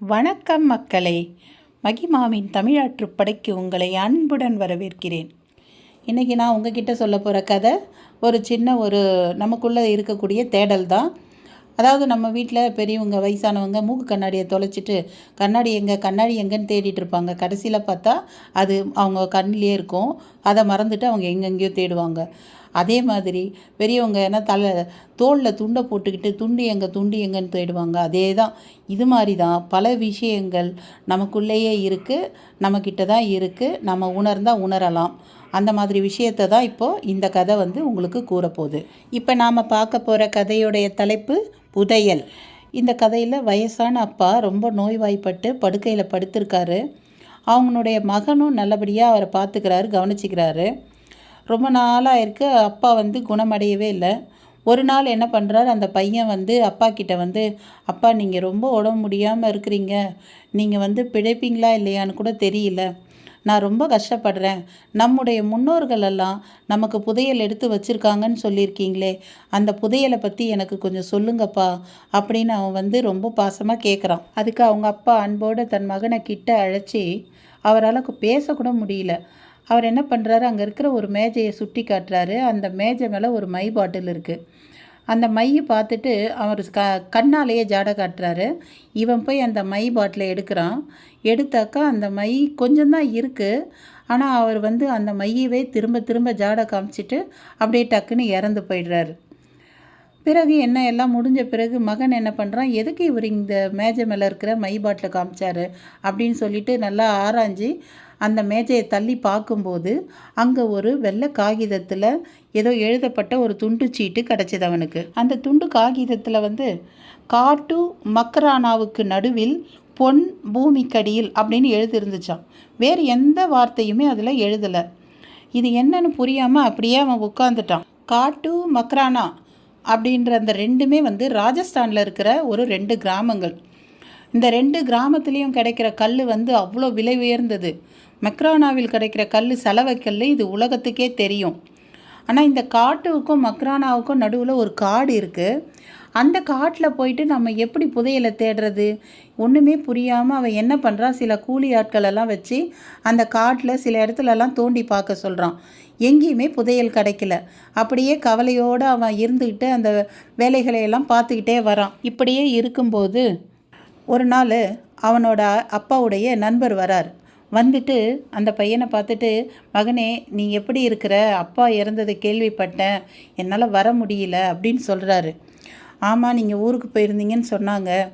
வணக்கம் மக்களே. மகிமாவின் தமிழாற்று படைக்கு உங்களை அன்புடன் வரவேற்கிறேன். இன்றைக்கி நான் உங்ககிட்ட சொல்ல போகிற கதை ஒரு சின்ன ஒரு நமக்குள்ளே இருக்கக்கூடிய தேடல் தான். அதாவது நம்ம வீட்டில் பெரியவங்க வயசானவங்க மூக்கு கண்ணாடியை தொலைச்சிட்டு கண்ணாடி எங்கே கண்ணாடி எங்கேன்னு தேடிட்டு இருப்பாங்க. கடைசியில் பார்த்தா அது அவங்க கண்ணிலே இருக்கும். அதை மறந்துட்டு அவங்க எங்கெங்கேயோ தேடுவாங்க. அதே மாதிரி பெரியவங்க என்ன தலை தோளில் துண்டை போட்டுக்கிட்டு துண்டு எங்கே துண்டு எங்கன்னு தேடுவாங்க. அதே தான் இது மாதிரி தான் பல விஷயங்கள் நமக்குள்ளேயே இருக்குது நம்மக்கிட்ட தான் இருக்குது நம்ம உணர்ந்தால் உணரலாம். அந்த மாதிரி விஷயத்தை தான் இப்போது இந்த கதை வந்து உங்களுக்கு கூறப்போகுது. இப்போ நாம் பார்க்க போகிற கதையுடைய தலைப்பு புதையல். இந்த கதையில் வயசான அப்பா ரொம்ப நோய்வாய்ப்பட்டு படுக்கையில் படுத்திருக்காரு. அவங்களுடைய மகனும் நல்லபடியாக அவரை பார்த்துக்கிறாரு கவனிச்சிக்கிறாரு. ரொம்ப நாளாக இருக்கு அப்பா வந்து குணமடையவே இல்லை. ஒரு நாள் என்ன பண்ணுறாரு அந்த பையன் வந்து அப்பா கிட்ட வந்து அப்பா நீங்கள் ரொம்ப உடம்பு முடியாமல் இருக்கிறீங்க. நீங்கள் வந்து பிழைப்பீங்களா இல்லையான்னு கூட தெரியல. நான் ரொம்ப கஷ்டப்படுறேன். நம்முடைய முன்னோர்கள் எல்லாம் நமக்கு புதையல் எடுத்து வச்சுருக்காங்கன்னு சொல்லியிருக்கீங்களே. அந்த புதையலை பற்றி எனக்கு கொஞ்சம் சொல்லுங்கப்பா அப்படின்னு அவன் வந்து ரொம்ப பாசமாக கேட்குறான் அதுக்கு அவங்க அப்பா அன்போடு தன் மகனை கிட்ட அழைச்சி அவரால் பேசக்கூட முடியல. அவர் என்ன பண்ணுறாரு அங்கே இருக்கிற ஒரு மேஜையை சுட்டி காட்டுறாரு. அந்த மேஜை மேலே ஒரு மை பாட்டில் இருக்குது அந்த மையை பார்த்துட்டு அவர் க கண்ணாலேயே ஜாடை காட்டுறாரு. இவன் போய் அந்த மை பாட்டிலை எடுக்கிறான். எடுத்தாக்கா அந்த மை கொஞ்சம்தான் இருக்குது ஆனால் அவர் வந்து அந்த மையவே திரும்ப திரும்ப ஜாடை காமிச்சிட்டு அப்படியே டக்குன்னு இறந்து போயிடுறாரு. பிறகு என்ன எல்லாம் முடிஞ்ச பிறகு மகன் என்ன பண்ணுறான் எதுக்கு இவர் இந்த மேஜை மேலே இருக்கிற மை பாட்டில் காமிச்சாரு? அப்படின்னு சொல்லிட்டு நல்லா ஆராய்ஞ்சி அந்த மேஜையை தள்ளி பார்க்கும்போது அங்கே ஒரு வெள்ளை காகிதத்தில் ஏதோ எழுதப்பட்ட ஒரு துண்டு சீட்டு கிடச்சிது அவனுக்கு. அந்த துண்டு காகிதத்தில் வந்து காட்டு மக்ரானாவுக்கு நடுவில் பொன் பூமிக்கடியில் அப்படின்னு எழுதிருந்துச்சான் வேறு எந்த வார்த்தையுமே அதில் எழுதலை. இது என்னன்னு புரியாமல் அப்படியே அவன் உட்காந்துட்டான் காட்டு மக்ரானா அப்படின்ற அந்த ரெண்டுமே வந்து ராஜஸ்தானில் இருக்கிற ஒரு ரெண்டு கிராமங்கள். இந்த ரெண்டு கிராமத்துலேயும் கிடைக்கிற கல் வந்து அவ்வளோ விலை உயர்ந்தது. மெக்ரானாவில் கிடைக்கிற கல் செலவைக்கல் இது உலகத்துக்கே தெரியும். ஆனால் இந்த காட்டுக்கும் மக்ரானாவுக்கும் நடுவில் ஒரு காடு இருக்குது அந்த காட்டில் போயிட்டு நம்ம எப்படி புதையலை தேடுறது? ஒன்றுமே புரியாமல் அவன் என்ன பண்ணுறான் சில கூலி ஆட்களெல்லாம் வச்சு அந்த காட்டில் சில இடத்துலலாம் தோண்டி பார்க்க சொல்கிறான் எங்கேயுமே புதையல் கிடைக்கல. அப்படியே கவலையோடு அவன் இருந்துக்கிட்டு அந்த வேலைகளை எல்லாம் பார்த்துக்கிட்டே வரான். இப்படியே இருக்கும்போது ஒரு நாள் அவனோட அப்பாவுடைய நண்பர் வரார். வந்துட்டு அந்த பையனை பார்த்துட்டு மகனே நீ எப்படி இருக்கிற? அப்பா இறந்ததை கேள்விப்பட்டேன். என்னால் வர முடியல. அப்படின்னு சொல்கிறாரு ஆமாம் நீங்கள் ஊருக்கு போயிருந்தீங்கன்னு சொன்னாங்க.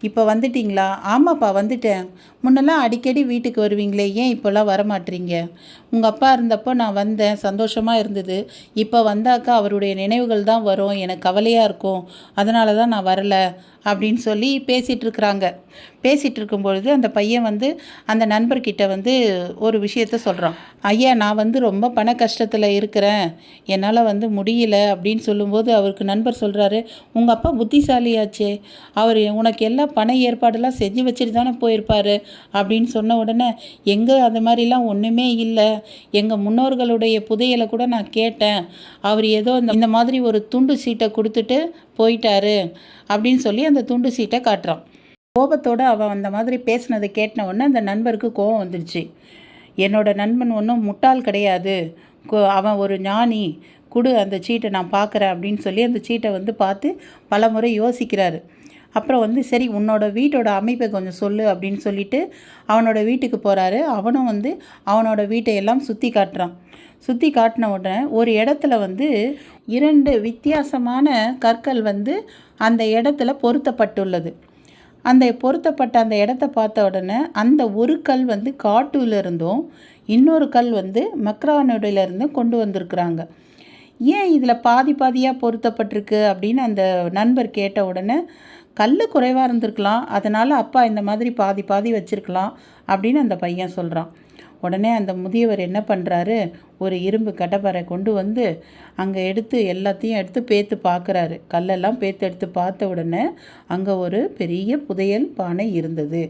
இப்போ வந்துட்டிங்களா? ஆமாப்பா வந்துட்டேன். முன்னெல்லாம் அடிக்கடி வீட்டுக்கு வருவீங்களே ஏன் இப்போல்லாம் வரமாட்டீங்க? உங்கள் அப்பா இருந்தப்போ நான் வந்தேன். சந்தோஷமாக இருந்தது. இப்போ வந்தாக்கா அவருடைய நினைவுகள் தான் வரும். எனக்கு கவலையாக இருக்கும். அதனால தான் நான் வரலை. அப்படின்னு சொல்லி பேசிகிட்டு இருக்கிறாங்க பேசிகிட்டு இருக்கும்பொழுது அந்த பையன் வந்து அந்த நண்பர்கிட்ட வந்து ஒரு விஷயத்த சொல்கிறான் ஐயா நான் வந்து ரொம்ப பண கஷ்டத்தில் இருக்கிறேன். என்னால் வந்து முடியல. அப்படின்னு சொல்லும்போது அவருக்கு நண்பர் சொல்கிறாரு உங்கள் அப்பா புத்திசாலியாச்சே. அவர் உனக்கு எல்லாம் பண ஏற்பாடெல்லாம் செஞ்சு வச்சுட்டு தானே போயிருப்பார். அப்படின்னு சொன்ன உடனே எங்கே அது மாதிரிலாம் ஒன்றுமே இல்லை. எங்கள் முன்னோர்களுடைய புதையலை கூட நான் கேட்டேன். அவர் ஏதோ இந்த மாதிரி ஒரு துண்டு சீட்டை கொடுத்துட்டு போயிட்டாரு அப்படின்னு சொல்லி அந்த துண்டு சீட்டை காட்டுறான். கோபத்தோடு அவன் அந்த மாதிரி பேசினதை கேட்டின உடனே அந்த நண்பருக்கு கோபம் வந்துடுச்சு என்னோட நண்பன் ஒன்றும் முட்டாள் கிடையாது. அவன் ஒரு ஞானி. கொடு அந்த சீட்டை நான் பார்க்குறேன் அப்படின்னு சொல்லி அந்த சீட்டை வந்து பார்த்து பல முறை யோசிக்கிறாரு. அப்புறம் வந்து சரி உன்னோட வீட்டோட அமைப்பை கொஞ்சம் சொல்லு அப்படின்னு சொல்லிட்டு அவனோட வீட்டுக்கு போகிறாரு அவனும் வந்து அவனோட வீட்டை எல்லாம் சுற்றி காட்டுறான். சுற்றி காட்டின உடனே ஒரு இடத்துல வந்து இரண்டு வித்தியாசமான கற்கள் வந்து அந்த இடத்துல பொருத்தப்பட்டுள்ளது. அந்த பொருத்தப்பட்ட அந்த இடத்த பார்த்த உடனே அந்த ஒரு கல் வந்து காட்டுலேருந்தும் இன்னொரு கல் வந்து மக்ரானுடையிலேருந்தும் கொண்டு வந்திருக்கிறாங்க. ஏன் இதில் பாதி பாதியாக பொருத்தப்பட்டிருக்கு அப்படின்னு அந்த நண்பர் கேட்ட உடனே கல் குறைவாக இருந்திருக்கலாம் அதனால் அப்பா இந்த மாதிரி பாதி பாதி வச்சுருக்கலாம் அப்படின்னு அந்த பையன் சொல்கிறான் உடனே அந்த முதியவர் என்ன பண்ணுறாரு ஒரு இரும்பு கடப்பறை கொண்டு வந்து அங்கே எடுத்து எல்லாத்தையும் எடுத்து பேத்து பார்க்குறாரு கல்லெல்லாம் பேத்து எடுத்து பார்த்த உடனே அங்கே ஒரு பெரிய புதையல் பானை இருந்தது.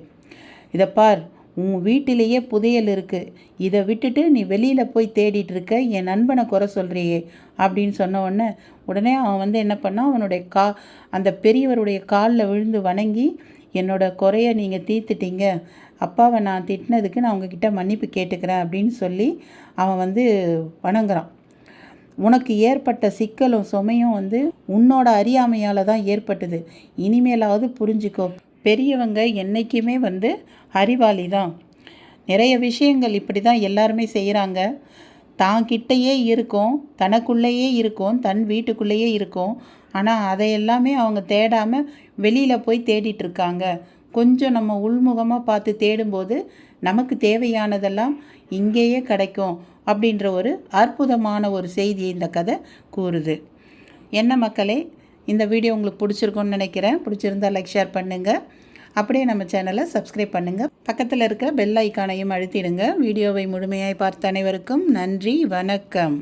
இதை பார் உன் வீட்டிலேயே புதையல் இருக்குது இதை விட்டுட்டு நீ வெளியில் போய் தேடிட்டு இருக்க. என் நண்பனை குறை சொல்கிறியே அப்படின்னு சொன்ன உடனே உடனே அவன் வந்து என்ன பண்ணான் அவனுடைய கா அந்த பெரியவருடைய காலில் விழுந்து வணங்கி என்னோட குறைய நீங்கள் தீர்த்துட்டீங்க. அப்பாவை நான் திட்டினதுக்கு நான் உங்ககிட்ட மன்னிப்பு கேட்டுக்கிறேன் அப்படின்னு சொல்லி அவன் வந்து வணங்குறான். உனக்கு ஏற்பட்ட சிக்கலும் சுமையும் வந்து உன்னோட அறியாமையால் தான் ஏற்பட்டது. இனிமேலாவது புரிஞ்சுக்கோ. பெரியவங்க என்றைக்குமே வந்து அறிவாளி தான். நிறைய விஷயங்கள் இப்படி தான் எல்லாருமே செய்கிறாங்க தான் கிட்டேயே இருக்கும் தனக்குள்ளேயே இருக்கும் தன் வீட்டுக்குள்ளேயே இருக்கும். ஆனால் அதை எல்லாமே அவங்க தேடாமல் வெளியில் போய் தேடிட்டு இருக்காங்க. கொஞ்சம் நம்ம உள்முகமாக பார்த்து தேடும்போது நமக்கு தேவையானதெல்லாம் இங்கேயே கிடைக்கும் அப்படின்ற ஒரு அற்புதமான ஒரு செய்தியை இந்த கதை கூறுது. என்ன மக்களே இந்த வீடியோ உங்களுக்கு பிடிச்சிருக்கும்னு நினைக்கிறேன். பிடிச்சிருந்தா லைக் ஷேர் பண்ணுங்கள் அப்படியே நம்ம சேனலை சப்ஸ்கிரைப் பண்ணுங்கள் பக்கத்தில் இருக்கிற பெல் ஐக்கானையும் அழுத்திடுங்க. வீடியோவை முழுமையாய் பார்த்த அனைவருக்கும் நன்றி வணக்கம்.